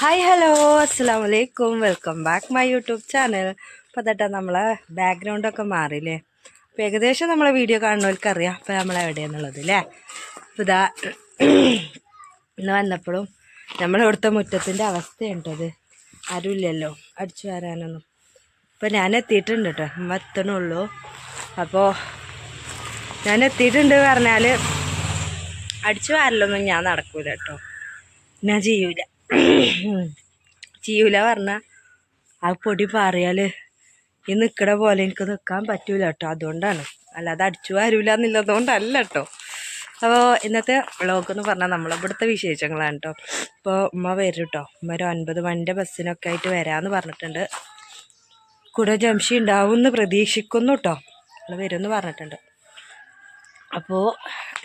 Hi hello അസ്സാം വലൈക്കും welcome back my YouTube channel അപ്പോൾ തട്ടാ നമ്മളെ ബാക്ക്ഗ്രൗണ്ടൊക്കെ മാറിയില്ലേ? അപ്പോൾ ഏകദേശം നമ്മളെ വീഡിയോ കാണുന്നവർക്ക് അറിയാം അപ്പോൾ നമ്മൾ എവിടെയെന്നുള്ളത് അല്ലേ അപ്പോൾ ഇതാ ഇന്ന് വന്നപ്പോഴും നമ്മളിവിടുത്തെ മുറ്റത്തിന്റെ അവസ്ഥയുണ്ടത്. ആരുമില്ലല്ലോ അടിച്ചു വരാനൊന്നും. അപ്പോൾ ഞാൻ എത്തിയിട്ടുണ്ട് കേട്ടോ അമ്മ എത്തണുള്ളൂ. അപ്പോൾ ഞാൻ എത്തിയിട്ടുണ്ട് പറഞ്ഞാൽ അടിച്ചു വാരലൊന്നും ഞാൻ നടക്കൂല കേട്ടോ ഞാൻ ചെയ്യൂല. ചെയ്യൂല പറഞ്ഞ. ആ പൊടി പാറിയാൽ ഈ നിൽക്കണ പോലെ എനിക്ക് നിൽക്കാൻ പറ്റൂല കേട്ടോ അതുകൊണ്ടാണ്. അല്ലാതെ അടിച്ചു വാരൂല എന്നുള്ളതുകൊണ്ടല്ല കേട്ടോ അപ്പോൾ ഇന്നത്തെ വ്ളോഗ് എന്ന് പറഞ്ഞാൽ നമ്മളിവിടുത്തെ വിശേഷങ്ങളാണ് കേട്ടോ ഇപ്പോൾ ഉമ്മ വരും കേട്ടോ ഉമ്മ ഒരു ഒൻപത് മണിന്റെ ബസ്സിനൊക്കെ ആയിട്ട് വരാമെന്ന് പറഞ്ഞിട്ടുണ്ട്. കൂടെ ജംഷി ഉണ്ടാവും എന്ന് പ്രതീക്ഷിക്കുന്നു കേട്ടോ അവൾ വരുമെന്ന് പറഞ്ഞിട്ടുണ്ട്. അപ്പോൾ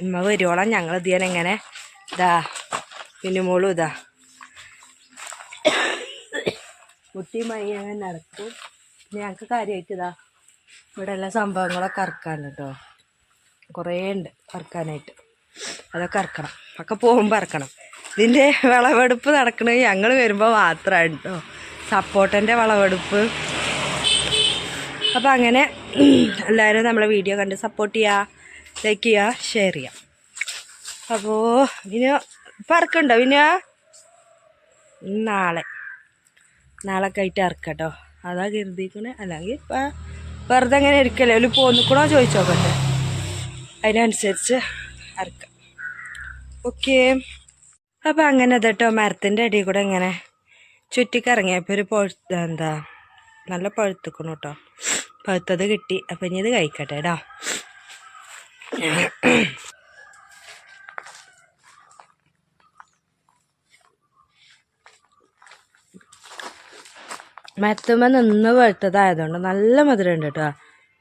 ഉമ്മ വരുവോളം ഞങ്ങൾ ഇതിയാൻ എങ്ങനെ ഇതാ മിനിമോളും മോളും ഇതാ. മണി അങ്ങനെ നടക്കും. പിന്നെ ഞങ്ങൾക്ക് കാര്യമായിട്ട് ഇതാ ഇവിടെ എല്ലാ സംഭവങ്ങളൊക്കെ ഇറക്കാണ് കേട്ടോ കുറേ ഉണ്ട് ഇറക്കാനായിട്ട് അതൊക്കെ ഇറക്കണം ഒക്കെ പോകുമ്പോൾ ഇറക്കണം ഇതിന്റെ വിളവെടുപ്പ് നടക്കണത് ഞങ്ങൾ വരുമ്പോൾ മാത്രമാണ് കേട്ടോ സപ്പോർട്ടന്റെ വിളവെടുപ്പ്. അപ്പോൾ അങ്ങനെ എല്ലാവരും നമ്മളെ വീഡിയോ കണ്ട് സപ്പോർട്ട് ചെയ്യുക ലൈക്ക് ചെയ്യുക ഷെയർ ചെയ്യുക അപ്പോൾ ഇനി പറക്കുണ്ടോ പിന്നെ നാളെ. നാളെ ആയിട്ട് ഇറക്കട്ടോ. അതാ കരുതിക്കണേ അല്ലെങ്കിൽ ഇപ്പം വെറുതെ അങ്ങനെ ഇരിക്കല്ലേ. ഒരു പോന്നിക്കണോ ചോദിച്ചു നോക്കട്ടെ അതിനനുസരിച്ച് ഇറക്കാം. ഓക്കെ അപ്പം അങ്ങനെ കേട്ടോ മരത്തിന്റെ അടിയിൽ കൂടെ ഇങ്ങനെ ചുറ്റിക്കറങ്ങിയപ്പോൾ ഒരു പഴുത്ത എന്താ നല്ല പഴുത്തുക്കണു കേട്ടോ പഴുത്തത് കിട്ടി. അപ്പം ഇനി ഇത് കഴിക്കട്ടെ കേട്ടോ മരത്തുമ്മ നിന്ന് വെളുത്തതായതുകൊണ്ട് നല്ല മധുരമുണ്ട് കേട്ടോ.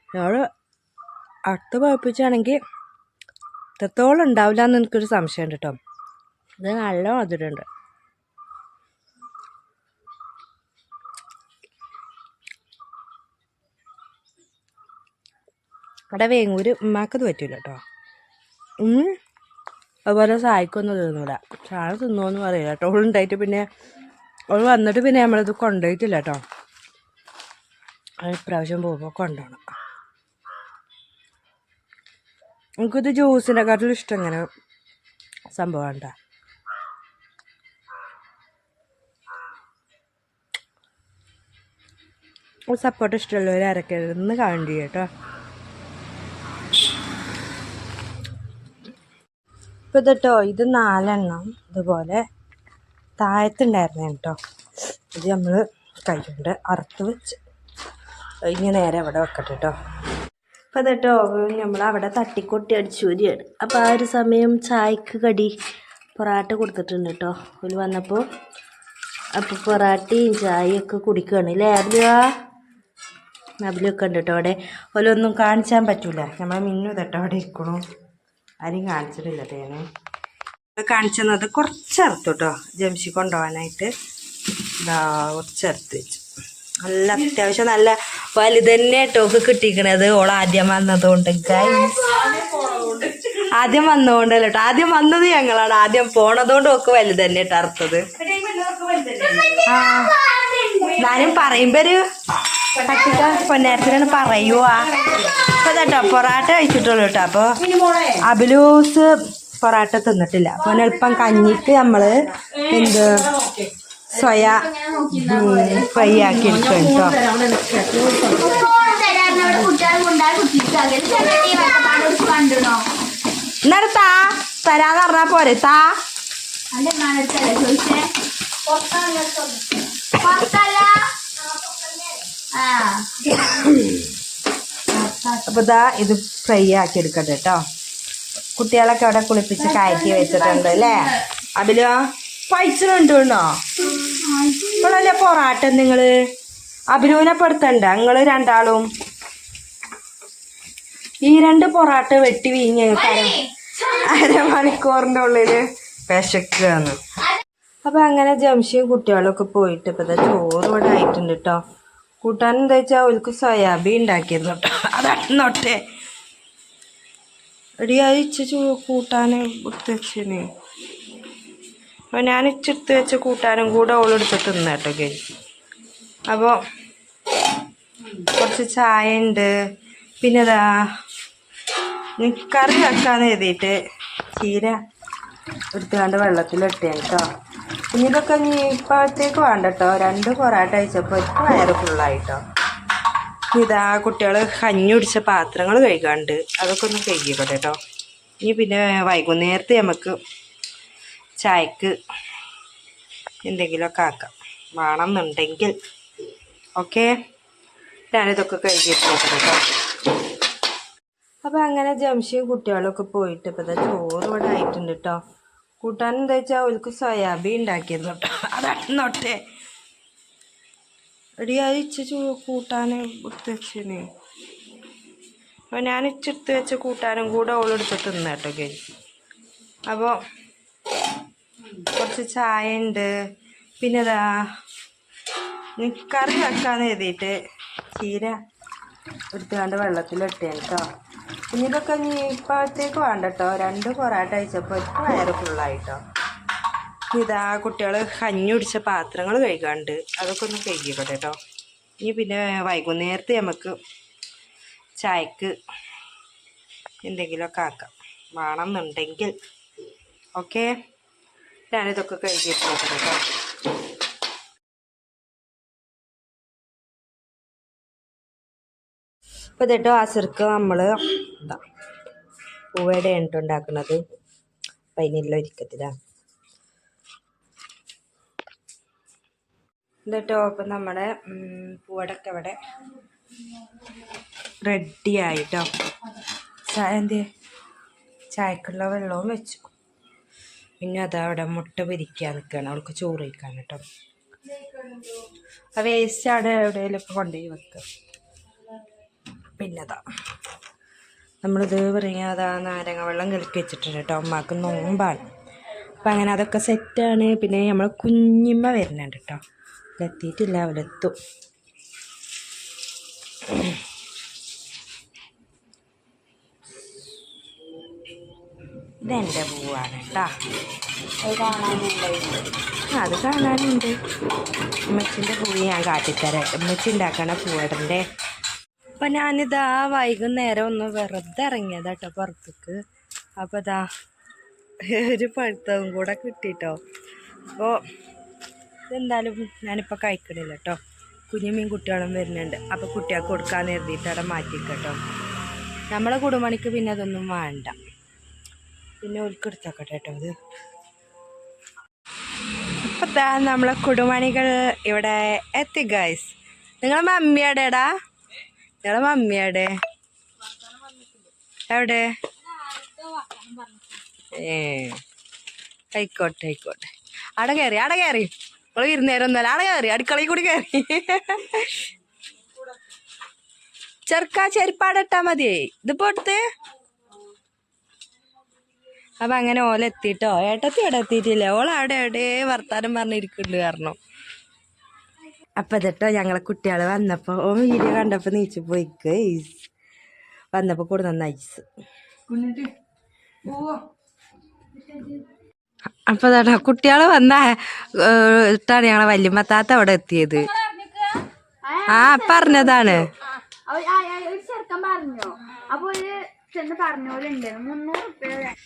ഞങ്ങൾ അടുത്ത് പഴുപ്പിച്ചാണെങ്കിൽ ഇത്രത്തോളം ഉണ്ടാവില്ല എന്ന് എനിക്കൊരു സംശയമുണ്ട് കേട്ടോ. ഇത് നല്ല മധുരമുണ്ട്. അവിടെ വേങ്ങൂര് ഉമ്മാക്കത് പറ്റൂല കേട്ടോ. അതുപോലെ സഹായിക്കൊന്നും തിന്നൂല. ചായ തിന്നോന്ന് പറയില്ല കേട്ടോ. ഉണ്ടായിട്ട് പിന്നെ അവൾ വന്നിട്ട് പിന്നെ നമ്മളിത് കൊണ്ടുപോയിട്ടില്ല കേട്ടോ ഇപ്രാവശ്യം പോകുമ്പോൾ കൊണ്ടുപോകണം എനിക്കിത് ജ്യൂസിനെക്കാട്ടിലും ഇഷ്ടം ഇങ്ങനെ സംഭവം ഉണ്ടാ സപ്പോർട്ട് ഇഷ്ടമുള്ളവർ അരക്കരുതെന്ന് കാണേണ്ടി കേട്ടോ ഇപ്പം ഇതട്ടോ ഇത് നാലെണ്ണം ഇതുപോലെ. താഴത്തുണ്ടായിരുന്നു കേട്ടോ ഇത് നമ്മൾ കൈകൊണ്ട് അറുത്ത് വെച്ച്. ഇനി നേരെ അവിടെ വെക്കട്ടെ കേട്ടോ അപ്പം അതെട്ടോ നമ്മൾ അവിടെ തട്ടിക്കൊട്ടി അടിച്ചൂരിയാണ്. അപ്പോൾ ആ ഒരു സമയം ചായക്ക് കടി പൊറാട്ട കൊടുത്തിട്ടുണ്ട് കേട്ടോ ഒരു വന്നപ്പോൾ അപ്പോൾ പൊറാട്ടയും ചായയൊക്കെ കുടിക്കുകയാണ് അല്ലേ അബിലുവാ അബിലൊക്കെ ഉണ്ട് കേട്ടോ അവിടെ. ഓലൊന്നും കാണിച്ചാൻ പറ്റൂല. നമ്മളെ മിന്നു തട്ടോ അവിടെ ഇരിക്കണു. ആരെയും കാണിച്ചിട്ടില്ല തേനെ. കാണിച്ചത് കുറച്ചെടുത്തു കേട്ടോ. ജംഷി കൊണ്ടുപോകാനായിട്ട്. ഇതാ കുറച്ചെടുത്ത് വെച്ചു. നല്ല അത്യാവശ്യം നല്ല വലുത് തന്നെ ടോക്ക് കിട്ടിക്കണത് ഓൾ ആദ്യം വന്നതുകൊണ്ട്. ആദ്യം വന്നതുകൊണ്ടല്ലോ കേട്ടോ. ആദ്യം വന്നത് ഞങ്ങളാണ്. ആദ്യം പോണതുകൊണ്ട് ഒക്കെ വലുത് തന്നെ കേട്ടോ അറുത്തത്. ആ. ഞാനും പറയുമ്പോ ഒരു പറയുവാ. അപ്പൊ കേട്ടോ പൊറാട്ട കഴിച്ചിട്ടുള്ളൂ കേട്ടോ അപ്പൊ അബിലൂസ് പൊറാട്ട തിന്നിട്ടില്ല. അപ്പൊ എളുപ്പം കഞ്ഞിക്ക് നമ്മൾ എന്ത് സ്വയ ഫ്രൈ ആക്കി എടുക്കട്ടോ കേട്ടോ എന്നിട്ട് താ തരാന്ന് പറഞ്ഞാ പോരെ. താ. അപ്പൊ ഇതാ ഇത് ഫ്രൈ ആക്കി എടുക്കട്ടെ കേട്ടോ കുട്ടികളൊക്കെ അവിടെ കുളിപ്പിച്ച് കയറ്റി വെച്ചിട്ടുണ്ട് അല്ലേ? അതിലോ പൈസണ്ടോ ഇപ്പോഴല്ലേ പൊറാട്ട നിങ്ങൾ? അഭിനൂനെ പെടുത്തണ്ട നിങ്ങൾ രണ്ടാളും. ഈ രണ്ട് പൊറാട്ട വെട്ടി വീഞ്ഞ് അരമണിക്കൂറിന്റെ ഉള്ളിൽ വിശക്കുകയാണ്. അപ്പൊ അങ്ങനെ ജംഷിയും കുട്ടികളൊക്കെ പോയിട്ട് ഇപ്പൊ ചോറ് ഇവിടെ ആയിട്ടുണ്ട് കേട്ടോ. കൂട്ടാൻ എന്താ വെച്ചാൽ അവർക്ക് സോയാബീൻ ഉണ്ടാക്കിയിരുന്നു കേട്ടോ. അതാണോട്ടെ എടി ചൂ കൂട്ടാൻ എടുത്ത് വെച്ചിന്. അപ്പോൾ ഞാൻ ഇച്ചെടുത്ത് വെച്ച കൂട്ടാനും കൂടെ ഓളെടുത്ത് തിന്ന കേട്ടോ കേ അപ്പോൾ കുറച്ച് ചായ ഉണ്ട് പിന്നെ ഇതാ കറി വെക്കാന്ന് എഴുതിയിട്ട് ചീര എടുത്തുകൊണ്ട് വെള്ളത്തിലിട്ടേ കേട്ടോ. ഇനി ഇതൊക്കെ ഇനി ഇപ്പോഴത്തേക്ക് വേണ്ട കേട്ടോ. രണ്ട് പൊറാട്ട കഴിച്ചപ്പോൾ ഇപ്പം വയറ് ഫുള്ളായിട്ടോ ഇതാ കുട്ടികൾ കഞ്ഞി കുടിച്ച പാത്രങ്ങൾ കഴുകാണ്ട് അതൊക്കെ ഒന്ന് കഴുകിക്കോട്ടെ കേട്ടോ ഇനി പിന്നെ വൈകുന്നേരത്തെ നമുക്ക് ചായക്ക് എന്തെങ്കിലുമൊക്കെ ആക്കാം. വേണമെന്നുണ്ടെങ്കിൽ. ഓക്കെ? ഞാനിതൊക്കെ കഴുകിയിട്ട് നോക്കാം കേട്ടോ അപ്പോൾ അങ്ങനെ ജംഷിയും കുട്ടികളൊക്കെ പോയിട്ട് ഇപ്പോൾ ഇതാ ചോറ് ഇവിടെ ആയിട്ടുണ്ട് കേട്ടോ കൂട്ടാൻ എന്താ വെച്ചാൽ അവർക്ക് സോയാബീൻ ഉണ്ടാക്കിയിരുന്നു കേട്ടോ അതാണ് നോട്ടെ എടി അത് കൂട്ടാൻ എടുത്ത് വെച്ചിന്. അപ്പോൾ ഞാൻ ഇച്ചെടുത്ത് വെച്ച കൂട്ടാനും കൂടെ ഓളെടുത്ത് തിന്ന കേട്ടോ കേ അപ്പോൾ കുറച്ച് ചായ ഉണ്ട് പിന്നെ ഇതാ കറി വെക്കാന്ന് എഴുതിയിട്ട് ചീര എടുത്തുകൊണ്ട് വെള്ളത്തിലിട്ടേ കേട്ടോ ഇനി ഇതൊക്കെ ഇനി ഇപ്പോഴത്തേക്ക് വേണ്ട കേട്ടോ രണ്ട് പൊറാട്ട കഴിച്ചപ്പോൾ ഇപ്പം വയറ് ഫുള്ളായിട്ടോ ഇതാ കുട്ടികൾ കഞ്ഞി കുടിച്ച പാത്രങ്ങൾ കഴുകാണ്ട്. അതൊക്കെ ഒന്ന് കഴുകിക്കോട്ടെ കേട്ടോ ഇനി പിന്നെ വൈകുന്നേരത്തെ നമുക്ക് ചായക്ക് എന്തെങ്കിലുമൊക്കെ ആക്കാം. വേണമെന്നുണ്ടെങ്കിൽ. ഓക്കെ? ഞാനിതൊക്കെ കഴുകിയിട്ട് നോക്കട്ടെ കേട്ടോ ഇതേട്ടോ ആ അസർക്ക് നമ്മൾ എന്താ പൂവയുടെ എണ്ണ ഉണ്ടാക്കുന്നത് അപ്പം അതിനുള്ള ഒരുക്കത്തിലാണ് എന്നിട്ടോ അപ്പം നമ്മുടെ പൂവടക്ക ഇവിടെ റെഡി ആയിട്ടോ. ചായ എന്ത്? ചായക്കുള്ള വെള്ളവും വെച്ചു. പിന്നെ അതവിടെ മുട്ട പൊരിക്കാൻ നിൽക്കുകയാണ് അവൾക്ക് ചോറ് കഴിക്കാൻ കേട്ടോ. ആ വേസ്റ്റ് അവിടെ എവിടെയെങ്കിലുമൊക്കെ കൊണ്ടുപോയി വെക്കുക. പിന്നതാ നമ്മളിത് പറയുക അതാ നാരങ്ങ വെള്ളം കലക്കി വെച്ചിട്ടുണ്ട് കേട്ടോ അമ്മയ്ക്ക് നോമ്പാണ്. അപ്പം അങ്ങനെ അതൊക്കെ സെറ്റാണ് പിന്നെ നമ്മൾ കുഞ്ഞിമ്മ വരുന്നുണ്ട് കേട്ടോ. എത്തിയിട്ടില്ല അവരെത്തും ഇതെന്റെ പൂവാണ് കേട്ടോ അത് കാണാനുണ്ട്. ഉമ്മച്ചിന്റെ പൂവ് ഞാൻ കാട്ടിത്തരാം. ഉമ്മച്ചി ഉണ്ടാക്കണ പൂവടന്റെ അപ്പം ഞാനിതാ വൈകുന്നേരം ഒന്ന് വെറുതെ ഇറങ്ങിയതാ കേട്ടോ പുറത്തേക്ക്. അപ്പോൾ ഇതാ ഒരു പഴുത്തവും കൂടെ കിട്ടിട്ടോ. അപ്പോൾ ഇതെന്തായാലും ഞാനിപ്പോൾ കഴിക്കണില്ല കേട്ടോ കുഞ്ഞു മീൻ കുട്ടികളും വരുന്നുണ്ട്. അപ്പോൾ കുട്ടികൾക്ക് കൊടുക്കാൻ എഴുതിയിട്ട് അവിടെ മാറ്റിക്കട്ടോ. നമ്മളെ കുടുംബണിക്ക് പിന്നെ അതൊന്നും വേണ്ട. പിന്നെ ഉൾക്കെടുത്തോക്കട്ടെ കേട്ടോ അത് ദാ നമ്മളെ കുടുംബണികൾ ഇവിടെ എത്തി ഗൈസ് നിങ്ങളെ മമ്മിയാടേടാ നിങ്ങളെ മമ്മിയാടെ എവിടെ? ഏ. ആയിക്കോട്ടെ ആയിക്കോട്ടെ. അവിടെ കയറി അവിടെ കയറി നമ്മൾ ഇരുന്നേരം ഒന്നല്ല ആടെ കയറി അടുക്കളയിൽ കൂടി കയറി ചെറുക്കാ ചെരുപ്പാടിട്ടാ മതിയേ. ഇതിപ്പോ എടുത്ത്. അപ്പൊ അങ്ങനെ ഓല എത്തിട്ടോ. ഏട്ടത്തി ഇവിടെ എത്തിയിട്ടില്ല. ഓൾ അവിടെ എവിടെ വർത്താനം പറഞ്ഞിരിക്കുന്നുണ്ട് കാരണം അപ്പൊ ഇതിട്ടോ ഞങ്ങളെ കുട്ടികൾ വന്നപ്പോ ഓ വീഡിയോ കണ്ടപ്പോ നീച്ചു പോയി വന്നപ്പോ കൂടെ നന്ന ഐസ് അപ്പൊ ഇതാ കുട്ടികൾ വന്ന ഇട്ടാണ് ഞങ്ങളെ വല്യമ്മ താത്ത അവിടെ എത്തിയത്. ആ പറഞ്ഞതാണ്.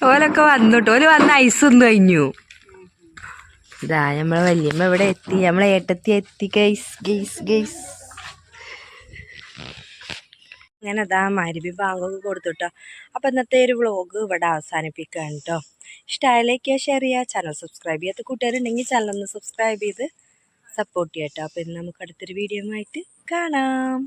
ഓലൊക്കെ വന്നിട്ട്. ഓൽ വന്ന് ഐസ് ഒന്ന് കഴിഞ്ഞു. ഇതാ നമ്മളെ വല്യമ്മ ഇവിടെ എത്തി. നമ്മളെ ഏട്ടത്തി എത്തി. Guys guys guys. അങ്ങനെ അതാ മരുവി ബാങ്കൊക്കെ കൊടുത്തുട്ടോ അപ്പം ഇന്നത്തെ ഒരു വ്ളോഗ് ഇവിടെ അവസാനിപ്പിക്കുകയാണ് കേട്ടോ ഇഷ്ടമായാലേക്ക് ഷെയർ ചെയ്യുക. ചാനൽ സബ്സ്ക്രൈബ് ചെയ്യാത്ത കൂട്ടുകാരുണ്ടെങ്കിൽ ചാനൽ ഒന്ന് സബ്സ്ക്രൈബ് ചെയ്ത് സപ്പോർട്ട് ചെയ്യാം കേട്ടോ അപ്പം ഇന്ന് നമുക്ക് അടുത്തൊരു വീഡിയോ ആയിട്ട് കാണാം.